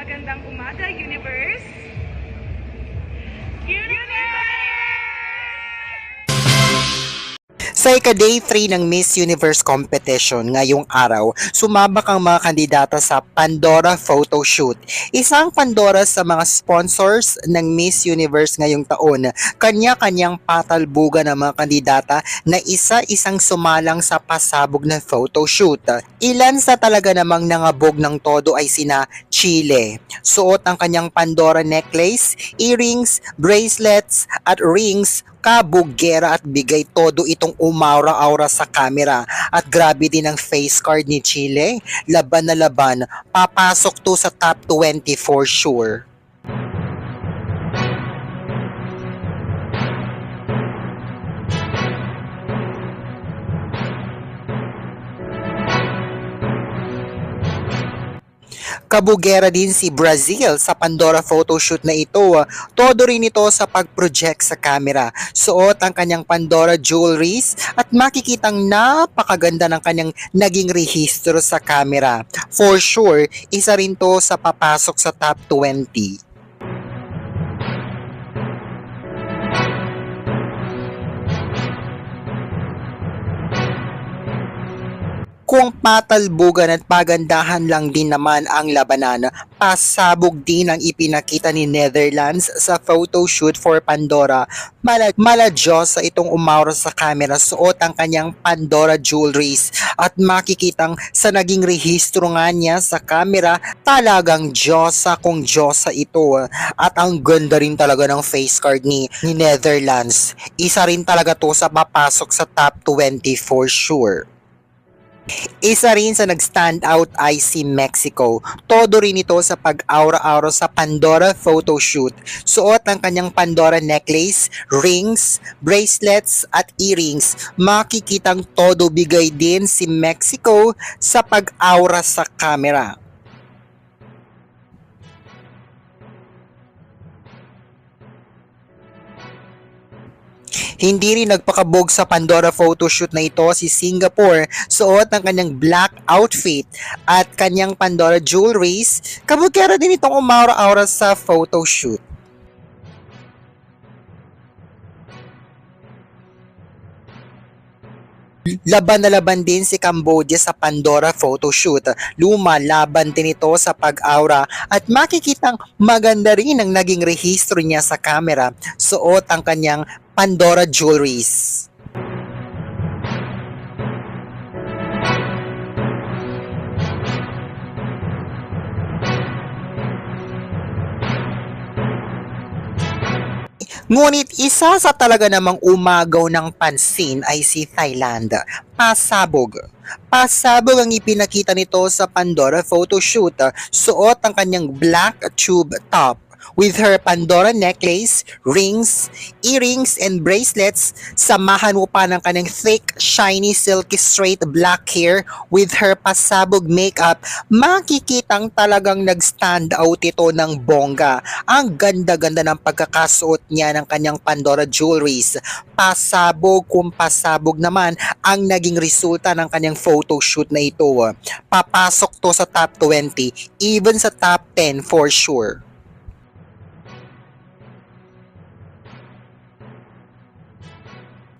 Magandang umaga, Universe! Universe! Sa ika-day 3 ng Miss Universe competition ngayong araw, sumabak ang mga kandidata sa Pandora Photo Shoot. Isang Pandora sa mga sponsors ng Miss Universe ngayong taon. Kanya-kanyang patalbugan ng mga kandidata na isa-isang sumalang sa pasabog na photo shoot. Ilan sa talaga namang nangabog ng todo ay sina Chile. Suot ang kanyang Pandora necklace, earrings, bracelets at rings kabugera at bigay todo itong umaura-aura sa camera. At grabe din ang face card ni Chile. Laban na laban, papasok to sa top 20 for sure. Kabugera din si Brazil sa Pandora photoshoot na ito. Todo rin ito sa pag-project sa camera. Suot ang kanyang Pandora jewelries at makikitang napakaganda ng kanyang naging rehistro sa camera. For sure, isa rin to sa papasok sa top 20. Kung patalbugan at pagandahan lang din naman ang labanan, pasabog din ang ipinakita ni Netherlands sa photo shoot for Pandora. Mala, mala sa itong umaura sa camera, suot ang kanyang Pandora jewelries at makikitang sa naging rehistro nga niya sa camera, talagang Diyosa kung Diyosa ito. At ang ganda rin talaga ng face card ni, ni Netherlands. Isa rin talaga to sa papasok sa top 20 for sure. Isa rin sa nag-stand out ay si Mexico. Todo rin ito sa pag-aura-aura sa Pandora photo shoot. Suot ang kanyang Pandora necklace, rings, bracelets at earrings. Makikitang todo bigay din si Mexico sa pag-aura sa camera. Hindi rin nagpakabog sa Pandora photoshoot na ito si Singapore. Suot ang kanyang black outfit at kanyang Pandora jewelries. Kabugera din itong umaura-aura sa photoshoot. Laban na laban din si Cambodia sa Pandora photoshoot. Luma laban din ito sa pag-aura at makikitang maganda rin ang naging rehistro niya sa camera. Suot ang kanyang Pandora jewelries. Ngunit isa sa talaga namang umagaw ng pansin ay si Thailand. Pasabog. Pasabog ang ipinakita nito sa Pandora photoshoot. Suot ang kanyang black tube top with her Pandora necklace, rings, earrings, and bracelets. Samahan mo pa ng kanyang thick, shiny, silky, straight black hair with her pasabog makeup. Makikitang talagang nag-stand out ito ng bongga. Ang ganda-ganda ng pagkakasuot niya ng kanyang Pandora jewelries. Pasabog kung pasabog naman ang naging resulta ng kanyang photoshoot na ito. Papasok to sa top 20, even sa top 10 for sure.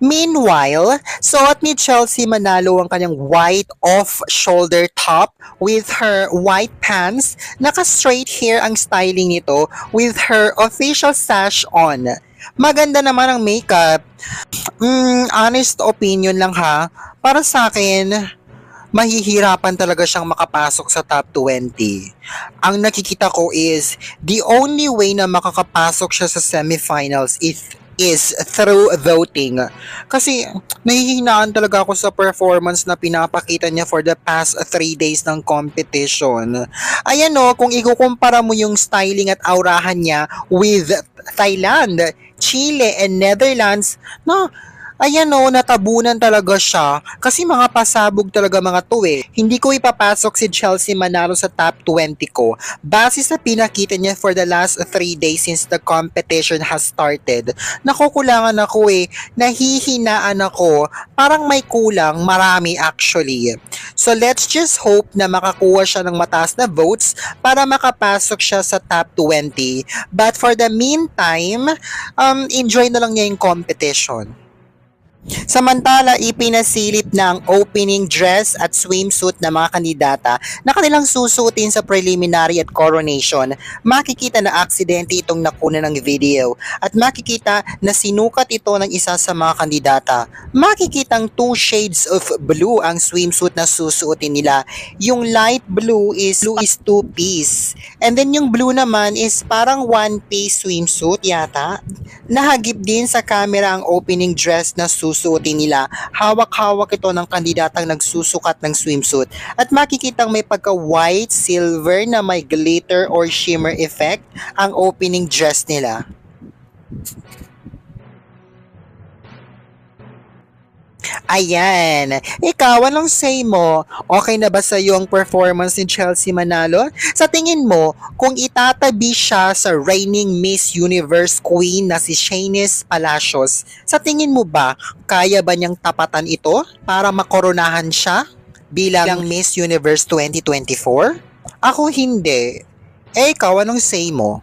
Meanwhile, suot ni Chelsea Manalo ang kanyang white off-shoulder top with her white pants. Naka-straight hair ang styling nito with her official sash on. Maganda naman ang makeup. Mm, honest opinion lang ha. Para sa akin, mahihirapan talaga siyang makapasok sa top 20. Ang nakikita ko is, the only way na makakapasok siya sa semifinals is is through voting. Kasi nahihinaan talaga ako sa performance na pinapakita niya for the past 3 days ng competition. Ayan no, kung ikukumpara mo yung styling at aurahan niya with Thailand, Chile, and Netherlands, no, Ayan o, natabunan talaga siya. Kasi mga pasabog talaga mga to eh. Hindi ko ipapasok si Chelsea Manalo sa top 20 ko. Base sa pinakita niya for the last 3 days since the competition has started. Nakukulangan ako eh. Nahihinaan ako. Parang may kulang, marami actually. So let's just hope na makakuha siya ng mataas na votes para makapasok siya sa top 20. But for the meantime, um, enjoy na lang niya yung competition. Samantala, ipinasilip ng opening dress at swimsuit ng mga kandidata na kanilang susuotin sa preliminary at coronation. Makikita na aksidente itong nakuna ng video at makikita na sinukat ito ng isa sa mga kandidata. Makikitang two shades of blue ang swimsuit na susuotin nila. Yung light blue is blue is two piece. And then yung blue naman is parang one piece swimsuit yata. Nahagip din sa camera ang opening dress na susuotin nila. Hawak-hawak ito ng kandidatang nagsusukat ng swimsuit. At makikitang may pagka-white, silver na may glitter or shimmer effect ang opening dress nila. Ayan. Ikaw, anong say mo? Okay na ba sa ang performance ni Chelsea Manalo? Sa tingin mo, kung itatabi siya sa reigning Miss Universe Queen na si Shanice Palacios, sa tingin mo ba, kaya ba niyang tapatan ito para makoronahan siya bilang Miss Universe 2024? Ako hindi. Eh, ikaw, anong say mo?